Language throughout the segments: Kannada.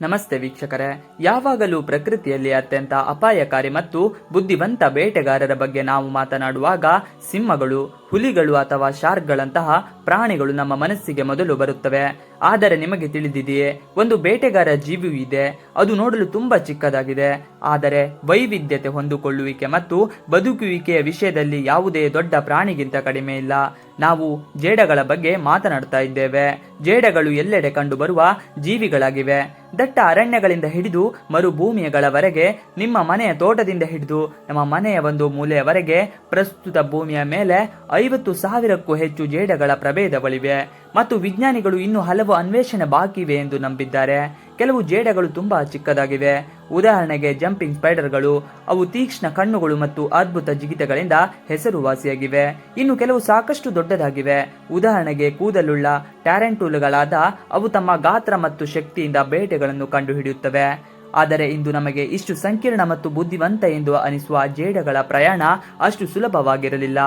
ನಮಸ್ತೆ ವೀಕ್ಷಕರೇ, ಯಾವಾಗಲೂ ಪ್ರಕೃತಿಯಲ್ಲಿ ಅತ್ಯಂತ ಅಪಾಯಕಾರಿ ಮತ್ತು ಬುದ್ಧಿವಂತ ಬೇಟೆಗಾರರ ಬಗ್ಗೆ ನಾವು ಮಾತನಾಡುವಾಗ ಸಿಂಹಗಳು, ಹುಲಿಗಳು ಅಥವಾ ಶಾರ್ಕ್ಗಳಂತಹ ಪ್ರಾಣಿಗಳು ನಮ್ಮ ಮನಸ್ಸಿಗೆ ಮೊದಲು ಬರುತ್ತವೆ. ಆದರೆ ನಿಮಗೆ ತಿಳಿದಿದೆಯೇ, ಒಂದು ಬೇಟೆಗಾರ ಜೀವಿಯು ಇದೆ, ಅದು ನೋಡಲು ತುಂಬಾ ಚಿಕ್ಕದಾಗಿದೆ, ಆದರೆ ವೈವಿಧ್ಯತೆ ಹೊಂದಿಕೊಳ್ಳುವಿಕೆ ಮತ್ತು ಬದುಕುವಿಕೆಯ ವಿಷಯದಲ್ಲಿ ಯಾವುದೇ ದೊಡ್ಡ ಪ್ರಾಣಿಗಿಂತ ಕಡಿಮೆ ಇಲ್ಲ. ನಾವು ಜೇಡಗಳ ಬಗ್ಗೆ ಮಾತನಾಡ್ತಾ ಇದ್ದೇವೆ, ಜೇಡಗಳು ಎಲ್ಲೆಡೆ ಕಂಡುಬರುವ ಜೀವಿಗಳಾಗಿವೆ. ದಟ್ಟ ಅರಣ್ಯಗಳಿಂದ ಹಿಡಿದು ಮರುಭೂಮಿಗಳವರೆಗೆ ನಿಮ್ಮ ಮನೆಯ ತೋಟದಿಂದ ಹಿಡಿದು ನಮ್ಮ ಮನೆಯ ಒಂದು ಮೂಲೆಯವರೆಗೆ ಪ್ರಸ್ತುತ ಭೂಮಿಯ ಮೇಲೆ ಐವತ್ತು ಸಾವಿರಕ್ಕೂ ಹೆಚ್ಚು ಜೇಡಗಳ ಪ್ರಭೇದಗಳಿವೆ. ಮತ್ತು ವಿಜ್ಞಾನಿಗಳು ಇನ್ನೂ ಹಲವು ಅನ್ವೇಷಣೆ ಬಾಕಿ ಇವೆ ಎಂದು ನಂಬಿದ್ದಾರೆ. ಕೆಲವು ಜೇಡಗಳು ತುಂಬಾ ಚಿಕ್ಕದಾಗಿವೆ. ಉದಾಹರಣೆಗೆ ಜಂಪಿಂಗ್ ಸ್ಪೈಡರ್ಗಳು, ಅವು ತೀಕ್ಷ್ಣ ಕಣ್ಣುಗಳು ಮತ್ತು ಅದ್ಭುತ ಜಿಗಿತಗಳಿಂದ ಹೆಸರುವಾಸಿಯಾಗಿವೆ. ಇನ್ನು ಕೆಲವು ಸಾಕಷ್ಟು ದೊಡ್ಡದಾಗಿವೆ. ಉದಾಹರಣೆಗೆ ಕೂದಲುಳ್ಳ ಟ್ಯಾರೆಂಟೂಲುಗಳಾದ ಅವು ತಮ್ಮ ಗಾತ್ರ ಮತ್ತು ಶಕ್ತಿಯಿಂದ ಬೇಟೆಗಳನ್ನು ಕಂಡುಹಿಡಿಯುತ್ತವೆ. ಆದರೆ ಇಂದು ನಮಗೆ ಇಷ್ಟು ಸಂಕೀರ್ಣ ಮತ್ತು ಬುದ್ಧಿವಂತ ಎಂದು ಅನಿಸುವ ಜೇಡಗಳ ಪ್ರಯಾಣ ಅಷ್ಟು ಸುಲಭವಾಗಿರಲಿಲ್ಲ.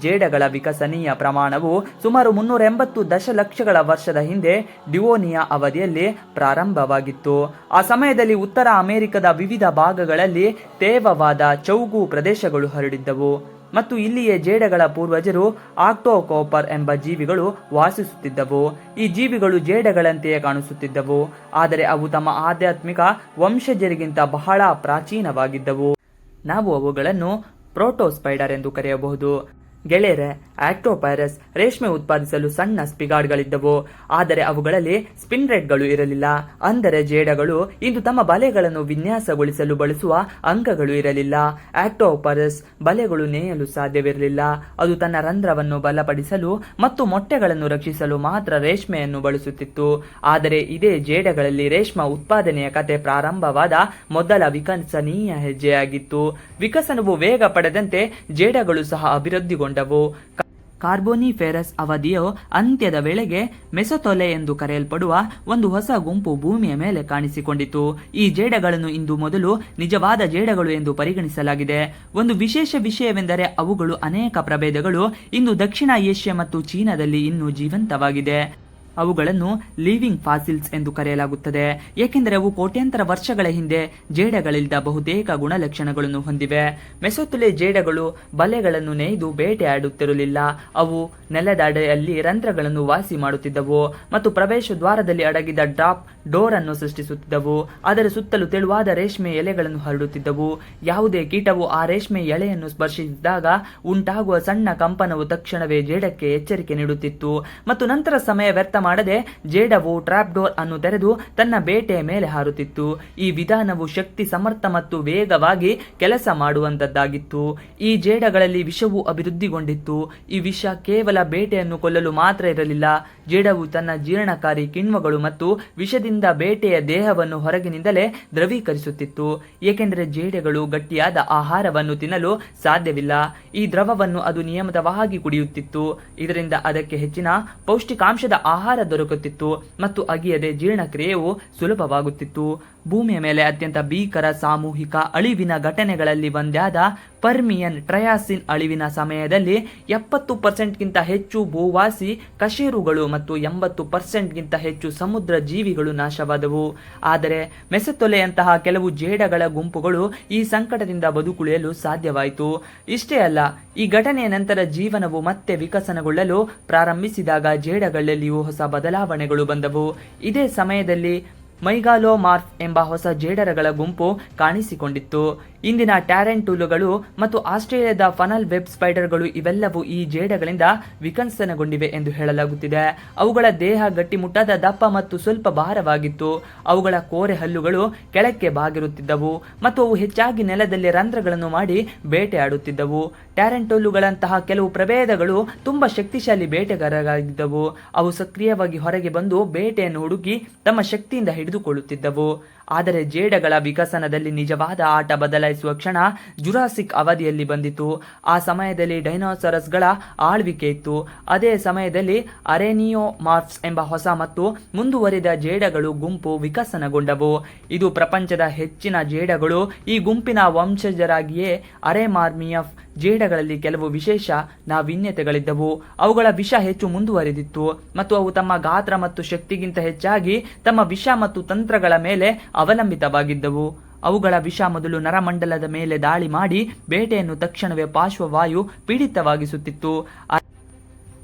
ಜೇಡಗಳ ವಿಕಸನೀಯ ಪ್ರಮಾಣವು ಸುಮಾರು ಮುನ್ನೂರ ಎಂಬತ್ತು ದಶಲಕ್ಷಗಳ ವರ್ಷದ ಹಿಂದೆ ಡಿವೋನಿಯಾ ಅವಧಿಯಲ್ಲಿ ಪ್ರಾರಂಭವಾಗಿತ್ತು. ಆ ಸಮಯದಲ್ಲಿ ಉತ್ತರ ಅಮೆರಿಕದ ವಿವಿಧ ಭಾಗಗಳಲ್ಲಿ ತೇವವಾದ ಚೌಗು ಪ್ರದೇಶಗಳು ಹರಡಿದ್ದವು. ಮತ್ತು ಇಲ್ಲಿಯೇ ಜೇಡಗಳ ಪೂರ್ವಜರು ಆಕ್ಟೋಕೋಪರ್ ಎಂಬ ಜೀವಿಗಳು ವಾಸಿಸುತ್ತಿದ್ದವು. ಈ ಜೀವಿಗಳು ಜೇಡಗಳಂತೆಯೇ ಕಾಣಿಸುತ್ತಿದ್ದವು. ಆದರೆ ಅವು ತಮ್ಮ ಆಧ್ಯಾತ್ಮಿಕ ವಂಶಜರಿಗಿಂತ ಬಹಳ ಪ್ರಾಚೀನವಾಗಿದ್ದವು. ನಾವು ಅವುಗಳನ್ನು ಪ್ರೋಟೋಸ್ಪೈಡರ್ ಎಂದು ಕರೆಯಬಹುದು. ಗೆಳೆಯರೆ, ಆಕ್ಟೋಪೈರಸ್ ರೇಷ್ಮೆ ಉತ್ಪಾದಿಸಲು ಸಣ್ಣ ಸ್ಪಿಗಾರ್ಡ್ಗಳಿದ್ದವು ಆದರೆ ಅವುಗಳಲ್ಲಿ ಸ್ಪಿನ್ ರೆಡ್ಗಳು ಇರಲಿಲ್ಲ. ಅಂದರೆ ಜೇಡಗಳು ಇಂದು ತಮ್ಮ ಬಲೆಗಳನ್ನು ವಿನ್ಯಾಸಗೊಳಿಸಲು ಬಳಸುವ ಅಂಕಗಳು ಇರಲಿಲ್ಲ. ಆಕ್ಟೋಪೈರಸ್ ಬಲೆಗಳು ನೇಯಲು ಸಾಧ್ಯವಿರಲಿಲ್ಲ. ಅದು ತನ್ನ ರಂಧ್ರವನ್ನು ಬಲಪಡಿಸಲು ಮತ್ತು ಮೊಟ್ಟೆಗಳನ್ನು ರಕ್ಷಿಸಲು ಮಾತ್ರ ರೇಷ್ಮೆಯನ್ನು ಬಳಸುತ್ತಿತ್ತು. ಆದರೆ ಇದೇ ಜೇಡಗಳಲ್ಲಿ ರೇಷ್ಮೆ ಉತ್ಪಾದನೆಯ ಕತೆ ಪ್ರಾರಂಭವಾದ ಮೊದಲ ವಿಕಸನೀಯ ಹೆಜ್ಜೆಯಾಗಿತ್ತು. ವಿಕಸನವು ವೇಗ ಪಡೆದಂತೆ ಜೇಡಗಳು ಸಹ ಅಭಿವೃದ್ಧಿಗೊಂಡವು ಕಾರ್ಬೋನಿಫೆರಸ್ ಅವಧಿಯು ಅಂತ್ಯದ ವೇಳೆಗೆ ಮೆಸೊತೊಲೆ ಎಂದು ಕರೆಯಲ್ಪಡುವ ಒಂದು ಹೊಸ ಗುಂಪು ಭೂಮಿಯ ಮೇಲೆ ಕಾಣಿಸಿಕೊಂಡಿತು. ಈ ಜೇಡಗಳನ್ನು ಇಂದು ಮೊದಲು ನಿಜವಾದ ಜೇಡಗಳು ಎಂದು ಪರಿಗಣಿಸಲಾಗಿದೆ. ಒಂದು ವಿಶೇಷ ವಿಷಯವೆಂದರೆ ಅವುಗಳು ಅನೇಕ ಪ್ರಭೇದಗಳು. ಇಂದು ದಕ್ಷಿಣ ಏಷ್ಯಾ ಮತ್ತು ಚೀನಾದಲ್ಲಿ ಇನ್ನೂ ಜೀವಂತವಾಗಿದೆ. ಅವುಗಳನ್ನು ಲಿವಿಂಗ್ ಫಾಸಿಲ್ಸ್ ಎಂದು ಕರೆಯಲಾಗುತ್ತದೆ. ಏಕೆಂದರೆ ಅವು ಕೋಟ್ಯಾಂತರ ವರ್ಷಗಳ ಹಿಂದೆ ಜೇಡಗಳಿಲ್ಲದ ಬಹುತೇಕ ಗುಣಲಕ್ಷಣಗಳನ್ನು ಹೊಂದಿವೆ. ಮೆಸೊತುಲೆ ಜೇಡಗಳು ಬಲೆಗಳನ್ನು ನೇಯ್ದು ಬೇಟೆಯಾಡುತ್ತಿರಲಿಲ್ಲ ಅವು ನೆಲದಡೆಯಲ್ಲಿ ರಂಧ್ರಗಳನ್ನು ವಾಸಿ ಮಾಡುತ್ತಿದ್ದವು ಮತ್ತು ಪ್ರವೇಶ ದ್ವಾರದಲ್ಲಿ ಅಡಗಿದ ಡ್ರಾಪ್ ಡೋರ್ ಅನ್ನು ಸೃಷ್ಟಿಸುತ್ತಿದ್ದವು. ಅದರ ಸುತ್ತಲೂ ತೆಳುವಾದ ರೇಷ್ಮೆ ಎಲೆಗಳನ್ನು ಹರಡುತ್ತಿದ್ದವು. ಯಾವುದೇ ಕೀಟವು ಆ ರೇಷ್ಮೆ ಎಳೆಯನ್ನು ಸ್ಪರ್ಶಿಸಿದಾಗ ಉಂಟಾಗುವ ಸಣ್ಣ ಕಂಪನವು ತಕ್ಷಣವೇ ಜೇಡಕ್ಕೆ ಎಚ್ಚರಿಕೆ ನೀಡುತ್ತಿತ್ತು. ಮತ್ತು ನಂತರ ಸಮಯ ವ್ಯರ್ಥ ಮಾಡದೆ ಜೇಡವು ಟ್ರಾಪ್ ಡೋರ್ ಅನ್ನು ತೆರೆದು ತನ್ನ ಬೇಟೆಯ ಮೇಲೆ ಹಾರುತ್ತಿತ್ತು. ಈ ವಿಧಾನವು ಶಕ್ತಿ, ಸಮರ್ಥ ಮತ್ತು ವೇಗವಾಗಿ ಕೆಲಸ ಮಾಡುವಂತದ್ದಾಗಿತ್ತು. ಈ ಜೇಡಗಳಲ್ಲಿ ವಿಷವು ಅಭಿವೃದ್ಧಿಗೊಂಡಿತ್ತು. ಈ ವಿಷ ಕೇವಲ ಬೇಟೆಯನ್ನು ಕೊಲ್ಲಲು ಮಾತ್ರ ಇರಲಿಲ್ಲ. ಜೇಡವು ತನ್ನ ಜೀರ್ಣಕಾರಿ ಕಿಣ್ವಗಳು ಮತ್ತು ವಿಷದಿಂದ ಬೇಟೆಯ ದೇಹವನ್ನು ಹೊರಗಿನಿಂದಲೇ ದ್ರವೀಕರಿಸುತ್ತಿತ್ತು. ಏಕೆಂದರೆ ಜೇಡೆಗಳು ಗಟ್ಟಿಯಾದ ಆಹಾರವನ್ನು ತಿನ್ನಲು ಸಾಧ್ಯವಿಲ್ಲ. ಈ ದ್ರವವನ್ನು ಅದು ನಿಯಮಿತವಾಗಿ ಕುಡಿಯುತ್ತಿತ್ತು. ಇದರಿಂದ ಅದಕ್ಕೆ ಹೆಚ್ಚಿನ ಪೌಷ್ಟಿಕಾಂಶದ ಆಹಾರ ದೊರಕುತ್ತಿತ್ತು ಮತ್ತು ಅಗಿಯದೆ ಜೀರ್ಣಕ್ರಿಯೆಯು ಸುಲಭವಾಗುತ್ತಿತ್ತು. ಭೂಮಿಯ ಮೇಲೆ ಅತ್ಯಂತ ಭೀಕರ ಸಾಮೂಹಿಕ ಅಳಿವಿನ ಘಟನೆಗಳಲ್ಲಿ ಒಂದಾದ ಪರ್ಮಿಯನ್ ಟ್ರಯಾಸಿನ್ ಅಳಿವಿನ ಸಮಯದಲ್ಲಿ ಎಪ್ಪತ್ತು ಪರ್ಸೆಂಟ್ಗಿಂತ ಹೆಚ್ಚು ಭೂವಾಸಿ, ಕಶೇರುಗಳು ಮತ್ತು ಎಂಬತ್ತು ಪರ್ಸೆಂಟ್ಗಿಂತ ಹೆಚ್ಚು ಸಮುದ್ರ ಜೀವಿಗಳು ನಾಶವಾದವು. ಆದರೆ ಮೆಸೆತೊಲೆಯಂತಹ ಕೆಲವು ಜೇಡಗಳ ಗುಂಪುಗಳು ಈ ಸಂಕಟದಿಂದ ಬದುಕುಳಿಯಲು ಸಾಧ್ಯವಾಯಿತು. ಇಷ್ಟೇ ಅಲ್ಲ, ಈ ಘಟನೆಯ ನಂತರ ಜೀವನವು ಮತ್ತೆ ವಿಕಸನಗೊಳ್ಳಲು ಪ್ರಾರಂಭಿಸಿದಾಗ ಜೇಡಗಳಲ್ಲಿಯೂ ಹೊಸ ಬದಲಾವಣೆಗಳು ಬಂದವು. ಇದೇ ಸಮಯದಲ್ಲಿ ಮೈಗಾಲೋಮಾರ್ಫ್ ಎಂಬ ಹೊಸ ಜೇಡರಗಳ ಗುಂಪು ಕಾಣಿಸಿಕೊಂಡಿತ್ತು. ಇಂದಿನ ಟ್ಯಾರೆಂಟೂಲುಗಳು ಮತ್ತು ಆಸ್ಟ್ರೇಲಿಯಾದ ಫನಲ್ ವೆಬ್ ಸ್ಪೈಡರ್ಗಳು ಇವೆಲ್ಲವೂ ಈ ಜೇಡಗಳಿಂದ ವಿಕಸನಗೊಂಡಿವೆ ಎಂದು ಹೇಳಲಾಗುತ್ತಿದೆ. ಅವುಗಳ ದೇಹ ಗಟ್ಟಿಮುಟ್ಟಾದ ದಪ್ಪ ಮತ್ತು ಸ್ವಲ್ಪ ಭಾರವಾಗಿತ್ತು. ಅವುಗಳ ಕೋರೆ ಹಲ್ಲುಗಳು ಕೆಳಕ್ಕೆ ಬಾಗಿರುತ್ತಿದ್ದವು ಮತ್ತು ಅವು ಹೆಚ್ಚಾಗಿ ನೆಲದಲ್ಲಿ ರಂಧ್ರಗಳನ್ನು ಮಾಡಿ ಬೇಟೆಯಾಡುತ್ತಿದ್ದವು. ಟ್ಯಾರೆಂಟೋಲುಗಳಂತಹ ಕೆಲವು ಪ್ರಭೇದಗಳು ತುಂಬಾ ಶಕ್ತಿಶಾಲಿ ಬೇಟೆಗಾರರಾಗಿದ್ದವು. ಅವು ಸಕ್ರಿಯವಾಗಿ ಹೊರಗೆ ಬಂದು ಬೇಟೆಯನ್ನು ಹುಡುಕಿ ತಮ್ಮ ಶಕ್ತಿಯಿಂದ ಹಿಡಿದುಕೊಳ್ಳುತ್ತಿದ್ದವು. ಆದರೆ ಜೇಡಗಳ ವಿಕಸನದಲ್ಲಿ ನಿಜವಾದ ಆಟ ಬದಲಾಯಿಸುವ ಕ್ಷಣ ಜುರಾಸಿಕ್ ಅವಧಿಯಲ್ಲಿ ಬಂದಿತು ಆ ಸಮಯದಲ್ಲಿ ಡೈನೋಸರಸ್ಗಳ ಆಳ್ವಿಕೆ ಇತ್ತು. ಅದೇ ಸಮಯದಲ್ಲಿ ಅರೆನಿಯೋ ಮಾರ್ಫ್ಸ್ ಎಂಬ ಹೊಸ ಮತ್ತು ಮುಂದುವರಿದ ಜೇಡಗಳು ಗುಂಪು ವಿಕಸನಗೊಂಡವು. ಇದು ಪ್ರಪಂಚದ ಹೆಚ್ಚಿನ ಜೇಡಗಳು. ಈ ಗುಂಪಿನ ವಂಶಜರಾಗಿಯೇ ಅರೆಮಾರ್ಮಿಯಫ್ ಜೇಡಗಳಲ್ಲಿ ಕೆಲವು ವಿಶೇಷ ನಾವೀನ್ಯತೆಗಳಿದ್ದವು. ಅವುಗಳ ವಿಷ ಹೆಚ್ಚು ಮುಂದುವರೆದಿತ್ತು. ಮತ್ತು ಅವು ತಮ್ಮ ಗಾತ್ರ ಮತ್ತು ಶಕ್ತಿಗಿಂತ ಹೆಚ್ಚಾಗಿ ತಮ್ಮ ವಿಷ ಮತ್ತು ತಂತ್ರಗಳ ಮೇಲೆ ಅವಲಂಬಿತವಾಗಿದ್ದವು. ಅವುಗಳ ವಿಷ ಮೊದಲು ನರಮಂಡಲದ ಮೇಲೆ ದಾಳಿ ಮಾಡಿ ಬೇಟೆಯನ್ನು ತಕ್ಷಣವೇ ಪಾರ್ಶ್ವವಾಯು ಪೀಡಿತವಾಗಿಸುತ್ತಿತ್ತು.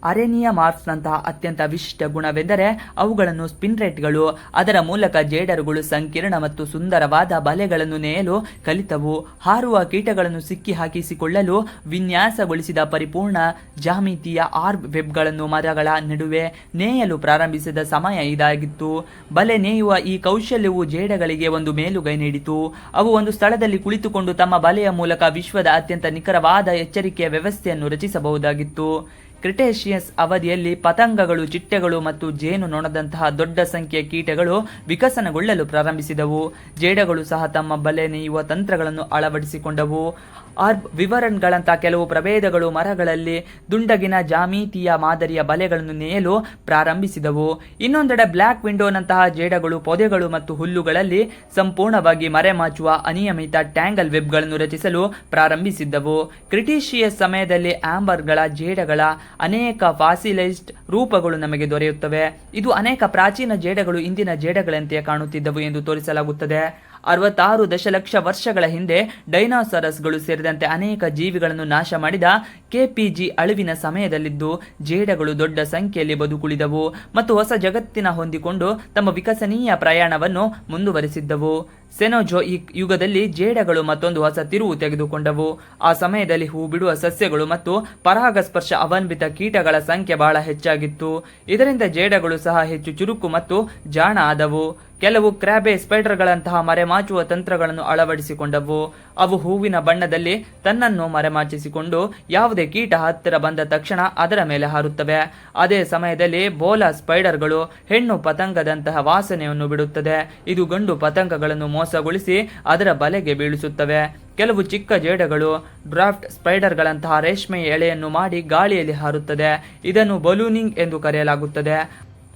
ಅರೆನಿಯಾ ಮಾರ್ಕ್ಸ್ನಂತಹ ಅತ್ಯಂತ ವಿಶಿಷ್ಟ ಗುಣವೆಂದರೆ ಅವುಗಳನ್ನು ಸ್ಪಿನ್ರೆಟ್ಗಳು ಅದರ ಮೂಲಕ ಜೇಡರುಗಳು ಸಂಕೀರ್ಣ ಮತ್ತು ಸುಂದರವಾದ ಬಲೆಗಳನ್ನು ನೇಯಲು, ಕಲಿತವು, ಹಾರುವ ಕೀಟಗಳನ್ನು ಸಿಕ್ಕಿ ಹಾಕಿಸಿಕೊಳ್ಳಲು, ವಿನ್ಯಾಸಗೊಳಿಸಿದ ಪರಿಪೂರ್ಣ ಜಾಮಿತಿಯ ಆರ್ಬ್ ವೆಬ್ಗಳನ್ನು ಮರಗಳ ನಡುವೆ ನೇಯಲು ಪ್ರಾರಂಭಿಸಿದ ಸಮಯ ಇದಾಗಿತ್ತು. ಬಲೆ ನೇಯುವ ಈ ಕೌಶಲ್ಯವು ಜೇಡಗಳಿಗೆ ಒಂದು ಮೇಲುಗೈ ನೀಡಿತು. ಅವು ಒಂದು ಸ್ಥಳದಲ್ಲಿ ಕುಳಿತುಕೊಂಡು ತಮ್ಮ ಬಲೆಯ ಮೂಲಕ ವಿಶ್ವದ ಅತ್ಯಂತ ನಿಖರವಾದ ಎಚ್ಚರಿಕೆಯ ವ್ಯವಸ್ಥೆಯನ್ನು ರಚಿಸಬಹುದಾಗಿತ್ತು. ಕ್ರಿಟೇಷಿಯಸ್ ಅವಧಿಯಲ್ಲಿ ಪತಂಗಗಳು, ಚಿಟ್ಟೆಗಳು ಮತ್ತು ಜೇನು ನೊಣದಂತಹ ದೊಡ್ಡ ಸಂಖ್ಯೆಯ ಕೀಟಗಳು ವಿಕಸನಗೊಳ್ಳಲು ಪ್ರಾರಂಭಿಸಿದವು. ಜೇಡಗಳು ಸಹ ತಮ್ಮ ಬಲೆ ನೇಯುವ ತಂತ್ರಗಳನ್ನು ಅಳವಡಿಸಿಕೊಂಡವು. ಆರ್ಬ್ ವಿವರಣ್ಗಳಂಥ ಕೆಲವು ಪ್ರಭೇದಗಳು ಮರಗಳಲ್ಲಿ ದುಂಡಗಿನ ಜಾಮೀತಿಯ ಮಾದರಿಯ ಬಲೆಗಳನ್ನು ನೇಯಲು ಪ್ರಾರಂಭಿಸಿದವು. ಇನ್ನೊಂದೆಡೆ ಬ್ಲ್ಯಾಕ್ ವಿಂಡೋನಂತಹ ಜೇಡಗಳು, ಪೊದೆಗಳು ಮತ್ತು ಹುಲ್ಲುಗಳಲ್ಲಿ ಸಂಪೂರ್ಣವಾಗಿ ಮರೆಮಾಚುವ ಅನಿಯಮಿತ ಟ್ಯಾಂಗಲ್ ವೆಬ್ಗಳನ್ನು ರಚಿಸಲು ಪ್ರಾರಂಭಿಸಿದ್ದವು. ಕ್ರಿಟಿಷಿಯಸ್ ಸಮಯದಲ್ಲಿ ಆಂಬರ್ಗಳ ಜೇಡಗಳ ಅನೇಕ ಫಾಸಿಲೈಸ್ಡ್ ರೂಪಗಳು ನಮಗೆ ದೊರೆಯುತ್ತವೆ. ಇದು ಅನೇಕ ಪ್ರಾಚೀನ ಜೇಡಗಳು ಇಂದಿನ ಜೇಡಗಳಂತೆಯೇ ಕಾಣುತ್ತಿದ್ದವು ಎಂದು ತೋರಿಸಲಾಗುತ್ತದೆ. ಅರವತ್ತಾರು ದಶಲಕ್ಷ ವರ್ಷಗಳ ಹಿಂದೆ ಡೈನಾಸರಸ್ಗಳು ಸೇರಿದಂತೆ ಅನೇಕ ಜೀವಿಗಳನ್ನು ನಾಶ ಮಾಡಿದ ಕೆಪಿಜಿ ಅಳಿವಿನ ಸಮಯದಲ್ಲಿದ್ದು ಜೇಡಗಳು ದೊಡ್ಡ ಸಂಖ್ಯೆಯಲ್ಲಿ ಬದುಕುಳಿದವು ಮತ್ತು ಹೊಸ ಜಗತ್ತಿನ ಹೊಂದಿಕೊಂಡು ತಮ್ಮ ವಿಕಸನೀಯ ಪ್ರಯಾಣವನ್ನು ಮುಂದುವರೆಸಿದ್ದವು. ಸೆನೋಜೋ ಈ ಯುಗದಲ್ಲಿ ಜೇಡಗಳು ಮತ್ತೊಂದು ಹೊಸ ತಿರುವು ತೆಗೆದುಕೊಂಡವು. ಆ ಸಮಯದಲ್ಲಿ ಹೂ ಬಿಡುವ ಸಸ್ಯಗಳು ಮತ್ತು ಪರಾಗಸ್ಪರ್ಶ ಅವಲಂಬಿತ ಕೀಟಗಳ ಸಂಖ್ಯೆ ಬಹಳ ಹೆಚ್ಚಾಗಿತ್ತು. ಇದರಿಂದ ಜೇಡಗಳು ಸಹ ಹೆಚ್ಚು ಚುರುಕು ಮತ್ತು ಜಾಣ ಆದವು. ಕೆಲವು ಕ್ರ್ಯಾಬೆ ಸ್ಪೈಡರ್ಗಳಂತಹ ಮರೆಮಾಚುವ ತಂತ್ರಗಳನ್ನು ಅಳವಡಿಸಿಕೊಂಡವು. ಅವು ಹೂವಿನ ಬಣ್ಣದಲ್ಲಿ ತನ್ನನ್ನು ಮರೆಮಾಚಿಸಿಕೊಂಡು ಯಾವುದೇ ಕೀಟ ಹತ್ತಿರ ಬಂದ ತಕ್ಷಣ ಅದರ ಮೇಲೆ ಹಾರುತ್ತವೆ. ಅದೇ ಸಮಯದಲ್ಲಿ ಬೋಲಾ ಸ್ಪೈಡರ್ಗಳು ಹೆಣ್ಣು ಪತಂಗದಂತಹ ವಾಸನೆಯನ್ನು ಬಿಡುತ್ತದೆ. ಇದು ಗಂಡು ಪತಂಗಗಳನ್ನು ಮೋಸಗೊಳಿಸಿ ಅದರ ಬಲೆಗೆ ಬೀಳಿಸುತ್ತವೆ. ಕೆಲವು ಚಿಕ್ಕ ಜೇಡಗಳು ಡ್ರಾಫ್ಟ್ ಸ್ಪೈಡರ್ಗಳಂತಹ ರೇಷ್ಮೆಯ ಎಳೆಯನ್ನು ಮಾಡಿ ಗಾಳಿಯಲ್ಲಿ ಹಾರುತ್ತದೆ. ಇದನ್ನು ಬಲೂನಿಂಗ್ ಎಂದು ಕರೆಯಲಾಗುತ್ತದೆ.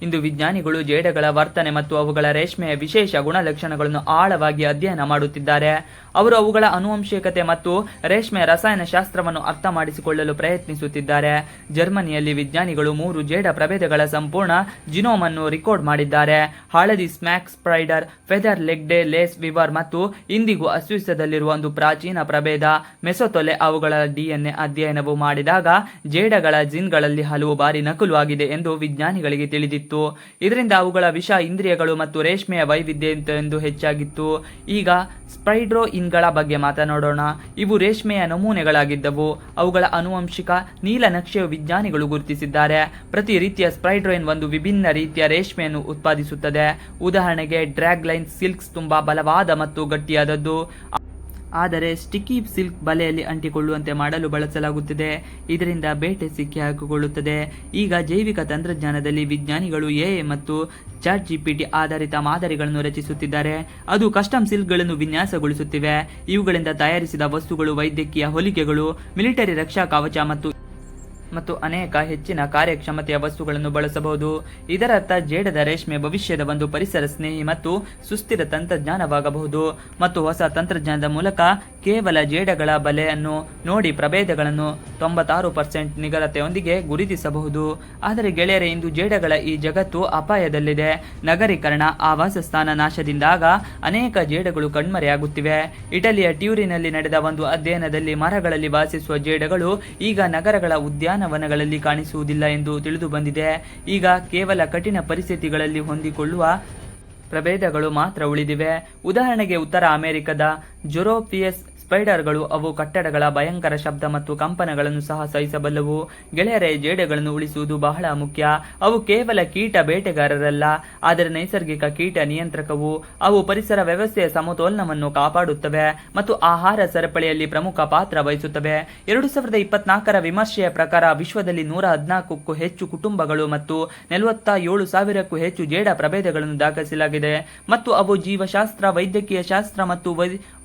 ಇಂದು ವಿಜ್ಞಾನಿಗಳು ಜೇಡಗಳ ವರ್ತನೆ ಮತ್ತು ಅವುಗಳ ರೇಷ್ಮೆಯ ವಿಶೇಷ ಗುಣಲಕ್ಷಣಗಳನ್ನು ಆಳವಾಗಿ ಅಧ್ಯಯನ ಮಾಡುತ್ತಿದ್ದಾರೆ. ಅವರು ಅವುಗಳ ಅನುವಂಶಿಕತೆ ಮತ್ತು ರೇಷ್ಮೆ ರಸಾಯನಶಾಸ್ತ್ರವನ್ನು ಅರ್ಥ ಮಾಡಿಸಿಕೊಳ್ಳಲು ಪ್ರಯತ್ನಿಸುತ್ತಿದ್ದಾರೆ. ಜರ್ಮನಿಯಲ್ಲಿ ವಿಜ್ಞಾನಿಗಳು ಮೂರು ಜೇಡ ಪ್ರಭೇದಗಳ ಸಂಪೂರ್ಣ ಜಿನೋಮ್ ಅನ್ನು ರೆಕಾರ್ಡ್ ಮಾಡಿದ್ದಾರೆ. ಹಳದಿ smack spider, feather legged lace weaver ಮತ್ತು ಇಂದಿಗೂ ಅಸ್ತಿತ್ವದಲ್ಲಿರುವ ಒಂದು ಪ್ರಾಚೀನ ಪ್ರಭೇದ ಮೆಸೊತೊಲೆ ಅವುಗಳ ಡಿಎನ್ಎ ಅಧ್ಯಯನವು ಮಾಡಿದಾಗ ಜೇಡಗಳ ಜಿನ್ಗಳಲ್ಲಿ ಹಲವು ಬಾರಿ ನಕಲು ಆಗಿದೆ ಎಂದು ವಿಜ್ಞಾನಿಗಳಿಗೆ ತಿಳಿದಿತ್ತು. ಇದರಿಂದ ಅವುಗಳ ವಿಷ, ಇಂದ್ರಿಯಗಳು ಮತ್ತು ರೇಷ್ಮೆಯ ವೈವಿಧ್ಯ ಎಂದು ಹೆಚ್ಚಾಗಿತ್ತು. ಈಗ ಸ್ಪ್ರೈಡ್ರೋ ಇನ್ಗಳ ಬಗ್ಗೆ ಮಾತನಾಡೋಣ. ಇವು ರೇಷ್ಮೆಯ ನಮೂನೆಗಳಾಗಿದ್ದವು. ಅವುಗಳ ಅನುವಂಶಿಕ ನೀಲನಕ್ಷೆಯು ವಿಜ್ಞಾನಿಗಳು ಗುರುತಿಸಿದ್ದಾರೆ. ಪ್ರತಿ ರೀತಿಯ ಸ್ಪ್ರೈಡ್ರೋಯಿನ್ ಒಂದು ವಿಭಿನ್ನ ರೀತಿಯ ರೇಷ್ಮೆಯನ್ನು ಉತ್ಪಾದಿಸುತ್ತದೆ. ಉದಾಹರಣೆಗೆ ಡ್ರ್ಯಾಗ್ ಲೈನ್ ಸಿಲ್ಕ್ಸ್ ತುಂಬಾ ಬಲವಾದ ಮತ್ತು ಗಟ್ಟಿಯಾದದ್ದು. ಆದರೆ ಸ್ಟಿಕ್ಕಿ ಸಿಲ್ಕ್ ಬಲೆಯಲ್ಲಿ ಅಂಟಿಕೊಳ್ಳುವಂತೆ ಮಾಡಲು ಬಳಸಲಾಗುತ್ತದೆ. ಇದರಿಂದ ಬೇಟೆ ಸಿಕ್ಕಿ ಹಾಕಿಕೊಳ್ಳುತ್ತದೆ. ಈಗ ಜೈವಿಕ ತಂತ್ರಜ್ಞಾನದಲ್ಲಿ ವಿಜ್ಞಾನಿಗಳು ಎ ಮತ್ತು ಚಾಟ್ ಜಿಪಿಟಿ ಆಧಾರಿತ ಮಾದರಿಗಳನ್ನು ರಚಿಸುತ್ತಿದ್ದಾರೆ. ಅದು ಕಸ್ಟಮ್ ಸಿಲ್ಕ್ಗಳನ್ನು ವಿನ್ಯಾಸಗೊಳಿಸುತ್ತಿವೆ. ಇವುಗಳಿಂದ ತಯಾರಿಸಿದ ವಸ್ತುಗಳು, ವೈದ್ಯಕೀಯ ಹೊಲಿಕೆಗಳು ಮಿಲಿಟರಿ ರಕ್ಷಾ ಕವಚ ಮತ್ತು ಮತ್ತು ಅನೇಕ ಹೆಚ್ಚಿನ ಕಾರ್ಯಕ್ಷಮತೆಯ ವಸ್ತುಗಳನ್ನು ಬಳಸಬಹುದು. ಇದರರ್ಥ ಜೇಡದ ರೇಷ್ಮೆ ಭವಿಷ್ಯದ ಒಂದು ಪರಿಸರ ಸ್ನೇಹಿ ಮತ್ತು ಸುಸ್ಥಿರ ತಂತ್ರಜ್ಞಾನವಾಗಬಹುದು. ಮತ್ತು ಹೊಸ ತಂತ್ರಜ್ಞಾನದ ಮೂಲಕ ಕೇವಲ ಜೇಡಗಳ ಬಲೆಯನ್ನು ನೋಡಿ ಪ್ರಭೇದಗಳನ್ನು ತೊಂಬತ್ತಾರು ಪರ್ಸೆಂಟ್ ನಿಗರತೆಯೊಂದಿಗೆ ಗುರುತಿಸಬಹುದು. ಆದರೆ ಗೆಳೆಯರೆ, ಇಂದು ಜೇಡಗಳ ಈ ಜಗತ್ತು ಅಪಾಯದಲ್ಲಿದೆ. ನಗರೀಕರಣ ಆವಾಸ ಸ್ಥಾನ ನಾಶದಿಂದಾಗ ಅನೇಕ ಜೇಡಗಳು ಕಣ್ಮರೆಯಾಗುತ್ತಿವೆ. ಇಟಲಿಯ ಟ್ಯೂರಿನಲ್ಲಿ ನಡೆದ ಒಂದು ಅಧ್ಯಯನದಲ್ಲಿ ಮರಗಳಲ್ಲಿ ವಾಸಿಸುವ ಜೇಡಗಳು ಈಗ ನಗರಗಳ ಉದ್ಯಾನವನಗಳಲ್ಲಿ ಕಾಣಿಸುವುದಿಲ್ಲ ಎಂದು ತಿಳಿದು ಬಂದಿದೆ. ಈಗ ಕೇವಲ ಕಠಿಣ ಪರಿಸ್ಥಿತಿಗಳಲ್ಲಿ ಹೊಂದಿಕೊಳ್ಳುವ ಪ್ರಭೇದಗಳು ಮಾತ್ರ ಉಳಿದಿವೆ. ಉದಾಹರಣೆಗೆ ಉತ್ತರ ಅಮೆರಿಕದ ಜೊರೋಪಿಯಸ್ ಸ್ಪೈಡರ್ಗಳು ಅವು ಕಟ್ಟಡಗಳ ಭಯಂಕರ ಶಬ್ದ ಮತ್ತು ಕಂಪನಗಳನ್ನು ಸಹ ಸಹಿಸಬಲ್ಲವು. ಗೆಳೆಯರೆ, ಜೇಡಗಳನ್ನು ಉಳಿಸುವುದು ಬಹಳ ಮುಖ್ಯ. ಅವು ಕೇವಲ ಕೀಟ ಬೇಟೆಗಾರರಲ್ಲ, ಆದರೆ ನೈಸರ್ಗಿಕ ಕೀಟ ನಿಯಂತ್ರಕವು. ಅವು ಪರಿಸರ ವ್ಯವಸ್ಥೆಯ ಸಮತೋಲನವನ್ನು ಕಾಪಾಡುತ್ತವೆ ಮತ್ತು ಆಹಾರ ಸರಪಳಿಯಲ್ಲಿ ಪ್ರಮುಖ ಪಾತ್ರ ವಹಿಸುತ್ತವೆ. ಎರಡು ಸಾವಿರದ ಇಪ್ಪತ್ನಾಲ್ಕರ ವಿಮರ್ಶೆಯ ಪ್ರಕಾರ ವಿಶ್ವದಲ್ಲಿ ನೂರ ಹದಿನಾಲ್ಕಕ್ಕೂ ಹೆಚ್ಚು ಕುಟುಂಬಗಳು ಮತ್ತು ನಲವತ್ತ ಏಳು ಸಾವಿರಕ್ಕೂ ಹೆಚ್ಚು ಜೇಡ ಪ್ರಭೇದಗಳನ್ನು ದಾಖಲಿಸಲಾಗಿದೆ. ಮತ್ತು ಅವು ಜೀವಶಾಸ್ತ್ರ, ವೈದ್ಯಕೀಯ ಶಾಸ್ತ್ರ ಮತ್ತು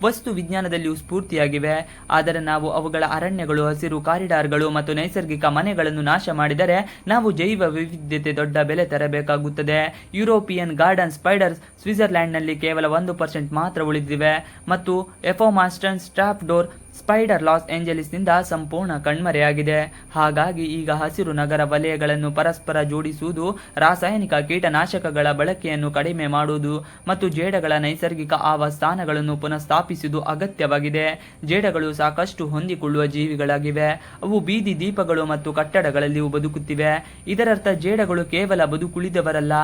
ವಸ್ತು ವಿಜ್ಞಾನದಲ್ಲಿಯೂ ಸ್ಫೂರ್ತಿಯಾಗಿವೆ ಆದರೆ ನಾವು ಅವುಗಳ ಅರಣ್ಯಗಳು, ಹಸಿರು ಕಾರಿಡಾರ್ಗಳು ಮತ್ತು ನೈಸರ್ಗಿಕ ಮನೆಗಳನ್ನು ನಾಶ ಮಾಡಿದರೆ ನಾವು ಜೈವ ವೈವಿಧ್ಯತೆ ದೊಡ್ಡ ಬೆಲೆ ತರಬೇಕಾಗುತ್ತದೆ. ಯುರೋಪಿಯನ್ ಗಾರ್ಡನ್ ಸ್ಪೈಡರ್ಸ್ ಸ್ವಿಟ್ಜರ್ಲ್ಯಾಂಡ್ನಲ್ಲಿ ಕೇವಲ ಒಂದು ಪರ್ಸೆಂಟ್ ಮಾತ್ರ ಉಳಿದಿವೆ. ಮತ್ತು ಎಫೋಮಾಸ್ಟನ್ ಸ್ಟಾಫ್ ಡೋರ್ ಸ್ಪೈಡರ್ ಲಾಸ್ ಏಂಜಲೀಸ್ನಿಂದ ಸಂಪೂರ್ಣ ಕಣ್ಮರೆಯಾಗಿದೆ. ಹಾಗಾಗಿ ಈಗ ಹಸಿರು ನಗರ ವಲಯಗಳನ್ನು ಪರಸ್ಪರ ಜೋಡಿಸುವುದು ರಾಸಾಯನಿಕ ಕೀಟನಾಶಕಗಳ ಬಳಕೆಯನ್ನು ಕಡಿಮೆ ಮಾಡುವುದು ಮತ್ತು ಜೇಡಗಳ ನೈಸರ್ಗಿಕ ಆವಾಸಸ್ಥಾನಗಳನ್ನು ಪುನಃಸ್ಥಾಪಿಸುವುದು ಅಗತ್ಯವಾಗಿದೆ. ಜೇಡಗಳು ಸಾಕಷ್ಟು ಹೊಂದಿಕೊಳ್ಳುವ ಜೀವಿಗಳಾಗಿವೆ. ಅವು ಬೀದಿ ದೀಪಗಳು ಮತ್ತು ಕಟ್ಟಡಗಳಲ್ಲಿಯೂ ಬದುಕುತ್ತಿವೆ. ಇದರರ್ಥ ಜೇಡಗಳು ಕೇವಲ ಬದುಕುಳಿದವರಲ್ಲ,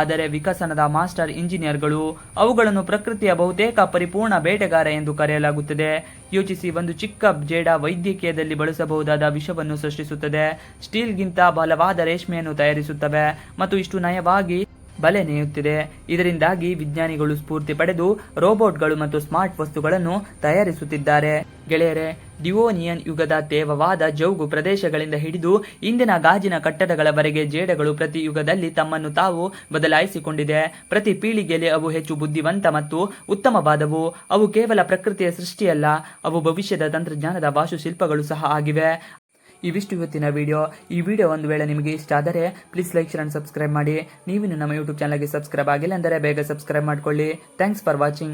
ಆದರೆ ವಿಕಸನದ ಮಾಸ್ಟರ್ ಇಂಜಿನಿಯರ್ಗಳು. ಅವುಗಳನ್ನು ಪ್ರಕೃತಿಯ ಬಹುತೇಕ ಪರಿಪೂರ್ಣ ಬೇಟೆಗಾರ ಎಂದು ಕರೆಯಲಾಗುತ್ತದೆ. ಯೋಚಿಸಿ ಒಂದು ಚಿಕ್ಕ ಜೇಡ ವೈದ್ಯಕೀಯದಲ್ಲಿ ಬಳಸಬಹುದಾದ ವಿಷವನ್ನು ಸೃಷ್ಟಿಸುತ್ತದೆ. ಸ್ಟೀಲ್ಗಿಂತ ಬಲವಾದ ರೇಷ್ಮೆಯನ್ನು ತಯಾರಿಸುತ್ತವೆ ಮತ್ತು ಇಷ್ಟು ನಯವಾಗಿ ಬಲೆ ನೇಯುತ್ತಿದೆ. ಇದರಿಂದಾಗಿ ವಿಜ್ಞಾನಿಗಳು ಸ್ಫೂರ್ತಿ ಪಡೆದು ರೋಬೋಟ್ಗಳು ಮತ್ತು ಸ್ಮಾರ್ಟ್ ವಸ್ತುಗಳನ್ನು ತಯಾರಿಸುತ್ತಿದ್ದಾರೆ. ಗೆಳೆಯರೆ ಡಿವೋನಿಯನ್ ಯುಗದ ತೇವವಾದ ಜೌಗು ಪ್ರದೇಶಗಳಿಂದ ಹಿಡಿದು ಇಂದಿನ ಗಾಜಿನ ಕಟ್ಟಡಗಳವರೆಗೆ ಜೇಡಗಳು ಪ್ರತಿ ಯುಗದಲ್ಲಿ ತಮ್ಮನ್ನು ತಾವು ಬದಲಾಯಿಸಿಕೊಂಡಿದೆ. ಪ್ರತಿ ಪೀಳಿಗೆಯಲ್ಲಿ ಅವು ಹೆಚ್ಚು ಬುದ್ಧಿವಂತ ಮತ್ತು ಉತ್ತಮವಾದವು. ಅವು ಕೇವಲ ಪ್ರಕೃತಿಯ ಸೃಷ್ಟಿಯಲ್ಲ, ಅವು ಭವಿಷ್ಯದ ತಂತ್ರಜ್ಞಾನದ ವಾಸುಶಿಲ್ಪಗಳು ಸಹ ಆಗಿವೆ. ಇವಿಷ್ಟು ಇವತ್ತಿನ ವಿಡಿಯೋ ಈ ವಿಡಿಯೋ ಒಂದು ವೇಳೆ ನಿಮಗೆ ಇಷ್ಟ ಆದರೆ please like share and subscribe ಮಾಡಿ. ನೀವಿನ್ನು ನಮ್ಮ ಯೂಟ್ಯೂಬ್ ಚಾನಲ್ಗೆ ಸಬ್ಸ್ಕ್ರೈಬ್ ಆಗಿಲ್ಲ ಅಂದರೆ ಬೇಗ ಸಬ್ಸ್ಕ್ರೈಬ್ ಮಾಡ್ಕೊಳ್ಳಿ. Thanks for watching